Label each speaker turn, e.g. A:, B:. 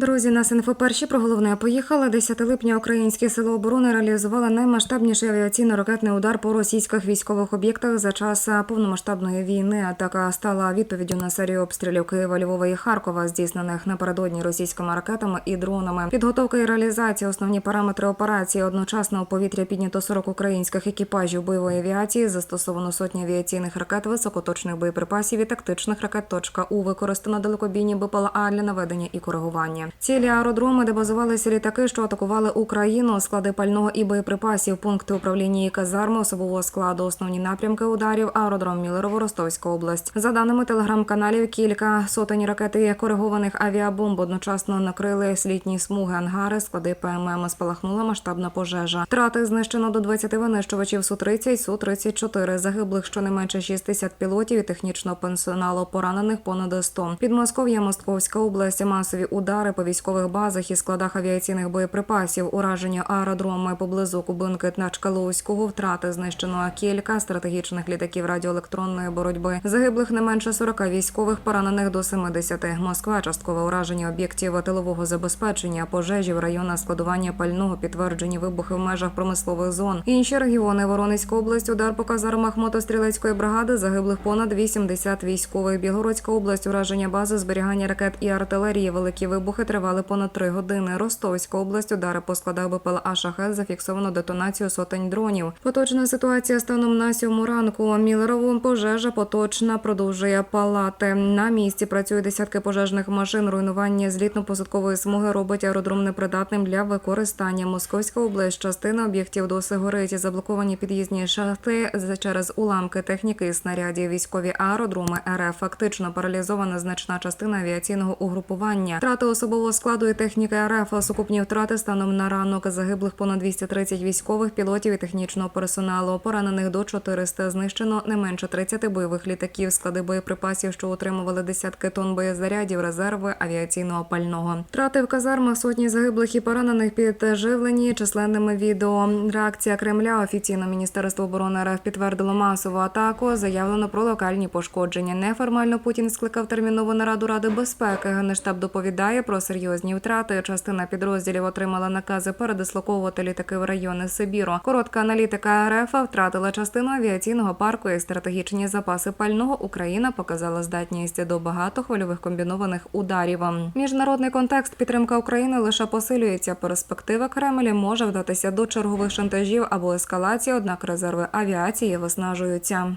A: Друзі, нас інфо перші про головне поїхали. 10 липня українські сили оборони реалізували наймасштабніший авіаційно-ракетний удар по російських військових об'єктах за час повномасштабної війни. Атака стала відповіддю на серію обстрілів Києва, Львова і Харкова, здійснених напередодні російськими ракетами і дронами. Підготовка і реалізація основні параметри операції. Одночасно у повітря піднято 40 українських екіпажів бойової авіації. Застосовано сотні авіаційних ракет, високоточних боєприпасів і тактичних ракет. Точка У використано далекобійні БПЛА для наведення і коригування. Цілі аеродроми, де базувалися літаки, що атакували Україну, склади пального і боєприпасів, пункти управління і казарми особового складу, основні напрямки ударів, аеродром Мілерово, Ростовська область. За даними телеграм-каналів, кілька сотень ракет і коригованих авіабомб одночасно накрили слітні смуги, ангари, склади ПММ. Спалахнула масштабна пожежа. Втрати знищено до 20 винищувачів Су-30, Су-34. Загиблих щонайменше 60 пілотів і технічного персоналу поранених понад 100. Підмосков'я, Московська область, масові удари по військових базах і складах авіаційних боєприпасів, ураження аеродроми поблизу Кубинки та Чкаловського, втрати знищено кілька стратегічних літаків радіоелектронної боротьби. Загиблих не менше 40 військових, поранених до 70. Москва часткове ураження об'єктів тилового забезпечення, пожежі в районах складування пального, підтверджені вибухи в межах промислових зон. Інші регіони Воронезька область, удар по казармах мотострілецької бригади, загиблих понад 80 військових. Білгородська область, ураження бази зберігання ракет і артилерії. Великі вибухи тривали понад три години. Ростовська область, удари по складах БПЛА «Шахет» зафіксовано детонацію сотень дронів. Поточна ситуація станом на сьому ранку. Мілерово пожежа поточна продовжує палати. На місці працює десятки пожежних машин. Руйнування злітно-посадкової смуги робить аеродром непридатним для використання. Московська область, частина об'єктів досі горить. Заблоковані під'їзні шахти через уламки техніки і снарядів. Військові аеродроми РФ фактично паралізована значна частина авіаційного угрупування. Втрати особового складу і техніки РФ. Сукупні втрати станом на ранок загиблих понад 230 військових пілотів і технічного персоналу. Поранених до 400. Знищено не менше 30 бойових літаків, склади боєприпасів, що утримували десятки тонн боєзарядів, резерви авіаційного пального. Втрати в казармах сотні загиблих і поранених підживлені численними відео. Реакція Кремля офіційно Міністерство оборони РФ підтвердило масову атаку. Заявлено про локальні пошкодження. Неформально Путін скликав термінову нараду Ради безпеки. Генштаб доповідає про серйозні втрати. Частина підрозділів отримала накази передислоковувати літаки в райони Сибіру. Коротка аналітика РФ втратила частину авіаційного парку і стратегічні запаси пального. Україна показала здатність до багатохвильових комбінованих ударів. Міжнародний контекст підтримка України лише посилюється. Перспектива Кремля може вдатися до чергових шантажів або ескалації, однак резерви авіації виснажуються.